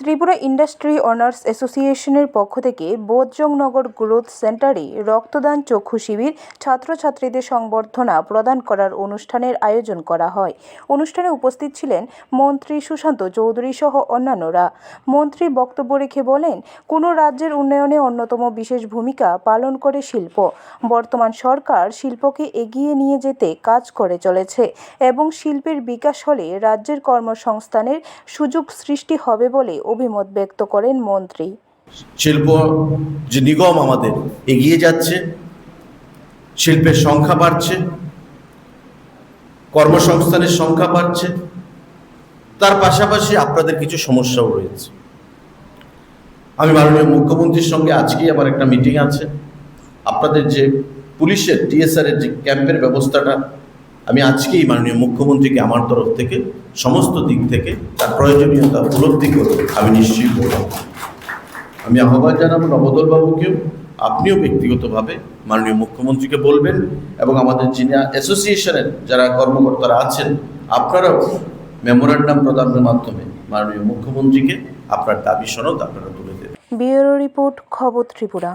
Tripura industry honours অ্যাসোসিয়েশনের পক্ষ থেকে বোধজংনগর গ্রোথ সেন্টারে রক্তদান চক্ষু শিবির ছাত্রছাত্রীদের সংবর্ধনা প্রদান করার অনুষ্ঠানের আয়োজন করা হয়। অনুষ্ঠানে উপস্থিত ছিলেন মন্ত্রী সুশান্ত চৌধুরী সহ অন্যান্যরা। মন্ত্রী বক্তব্য রেখে বলেন, কোনো রাজ্যের উন্নয়নে অন্যতম বিশেষ ভূমিকা পালন করে শিল্প। বর্তমান সরকার শিল্পকে এগিয়ে নিয়ে যেতে কাজ করে চলেছে এবং শিল্পের বিকাশ হলে রাজ্যের কর্মসংস্থানের সুযোগ সৃষ্টি হবে বলে অভিমত ব্যক্ত করেন মন্ত্রী। শিল্প যে নিগম আমাদের এগিয়ে যাচ্ছে, শিল্পের সংখ্যা বাড়ছে, কর্মসংস্থানের সংখ্যা বাড়ছে, তার পাশাপাশি আপনাদের কিছু সমস্যাও রয়েছে। আমি মাননীয় মুখ্যমন্ত্রীর সঙ্গে আজকেই আমার একটা মিটিং আছে। আপনাদের যে পুলিশের টিএসআর এর যে ক্যাম্পের ব্যবস্থাটা আমি আজকেই মাননীয় মুখ্যমন্ত্রীকে আমার তরফ থেকে সমস্ত দিক থেকে তার প্রয়োজনীয়তা উপলব্ধি করে আমি নিশ্চয়ই বলব। আমি আহ্বান জানাব নবদলবাবুকেও, আপনিও ব্যক্তিগতভাবে মাননীয় মুখ্যমন্ত্রীকে বলবেন এবং আমাদের যিনি অ্যাসোসিয়েশনের যারা কর্মকর্তারা আছেন, আপনারাও মেমোরান্ডাম প্রদানের মাধ্যমে মাননীয় মুখ্যমন্ত্রীকে আপনার দাবি সনদ আপনারা তুলে দেবেন। ব্যুরো রিপোর্ট খবর ত্রিপুরা।